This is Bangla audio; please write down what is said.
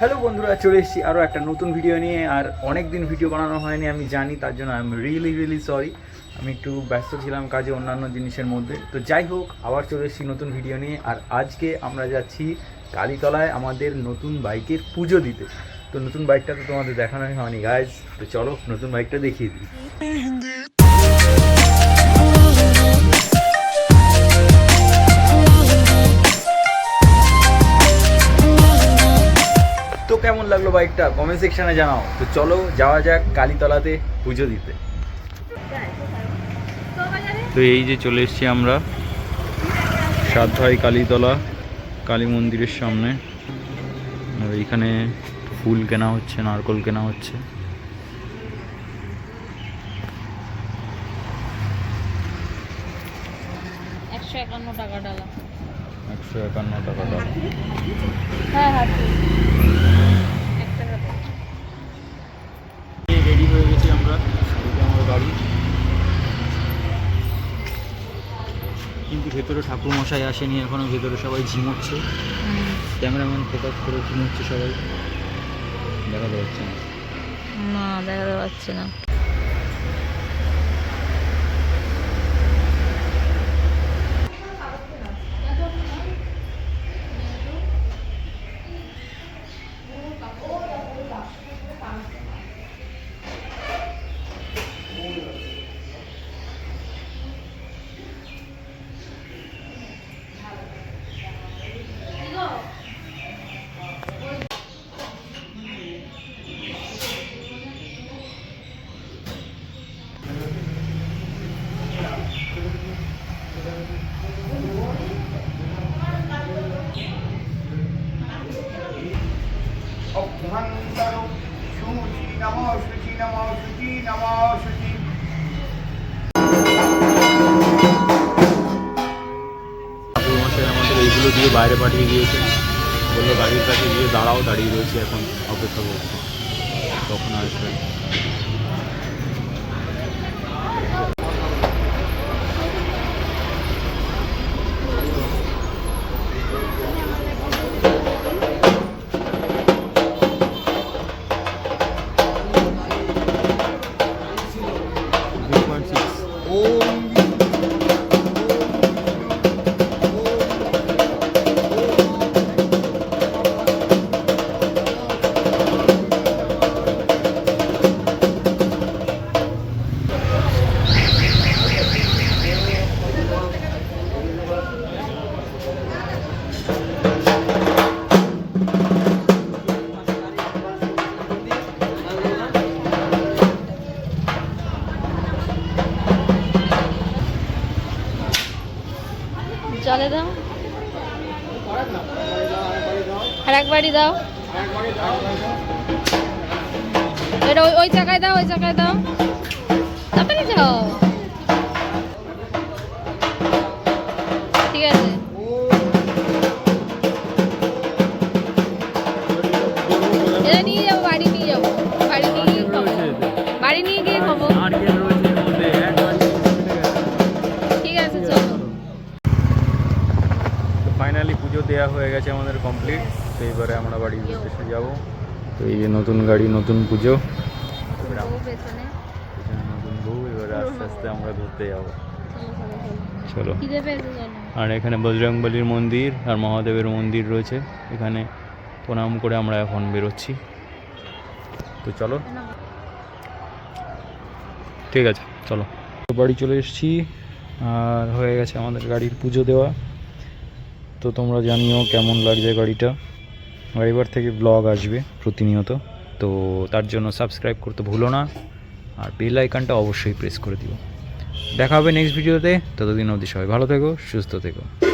হ্যালো বন্ধুরা, চলে এসেছি আরও একটা নতুন ভিডিও নিয়ে, আর অনেক দিন ভিডিও বানানো হয়নি, আমি জানি, তার জন্য I am really really sorry আমি একটু ব্যস্ত ছিলাম কাজে অন্যান্য জিনিসের মধ্যে। তো যাই হোক, আবার চলে এসেছি নতুন ভিডিও নিয়ে, আর আজকে আমরা যাচ্ছি কালীতলায় আমাদের নতুন বাইকের পুজো দিতে। তো নতুন বাইকটা তো তোমাদের দেখানোই হয়নি গাইজ তো চলো, নতুন বাইকটা দেখিয়ে দিই। কেমন লাগল বাইকটা? কমেন্ট সেকশনে জানাও। তো চলো যাওয়া যাক কালীতলাতে পুজো দিতে। তো এই যে চলে এসেছি আমরা। সাতভাই কালীতলা কালী মন্দিরের সামনে। আর এইখানে ফুল কেনা হচ্ছে নারকল কেনা হচ্ছে। একশো একান্ন টাকা ডালা। একশো একান্ন টাকা দাম হ্যাঁ হ্যাঁ এক টাকা দাও। রেডি হয়ে গেছি আমরা এই যে আমার গাড়ি কিন্তু ভেতরে ঠাকুরমশাই আসেনি এখনও ভেতরে সবাই ঝিমোচ্ছে। ক্যামেরাম্যান ফোকাস করে ঝিমোচ্ছে সবাই। দেখা যাচ্ছে না। না দেখা যাচ্ছে না। অভ্যন্তর শুচি নম শুচি নম শুচি নম শুচি এইগুলো দিয়ে বাইরে পাঠিয়ে দিয়েছে। বলল গাড়ির কাছে গিয়ে দাঁড়াও, দাঁড়িয়ে রয়েছে এখন, অপেক্ষা করছে। তখন আসবে জলে দাও। আর একবারই দাও। এটা ওই চাকায় দাও, ওই চাকায় দাও। তাড়াতাড়ি যাও। ঠিক আছে। এটা নিয়ে যাব, বাড়ি নিয়ে যাব। হয়ে গেছে আমাদের কমপ্লিট তো এবারে আমরা বাড়ির উদ্দেশ্যে যাব। তো এই যে নতুন গাড়ি নতুন পুজো। নতুন বউ এবারে আস্তে আস্তে আমরা ঘুরতে যাব। চলো আর এখানে বজরংবলির মন্দির আর মহাদেবের মন্দির রয়েছে। এখানে প্রণাম করে আমরা এখন বেরোচ্ছি। তো চলো। ঠিক আছে চলো। তো বাড়ি চলে এসেছি। আর হয়ে গেছে আমাদের গাড়ির পুজো দেওয়া। তো তোমরা জানিও কেমন লাগছে গাড়িটা। গাড়িবার থেকে ব্লগ আসবে প্রতিনিয়ত। তো তার জন্য সাবস্ক্রাইব করতে ভুলো না। আর বেল আইকনটা অবশ্যই প্রেস করে দিও। দেখা হবে নেক্সট ভিডিওতে ততদিন অবধি সবাই ভালো থেকো, সুস্থ থেকো।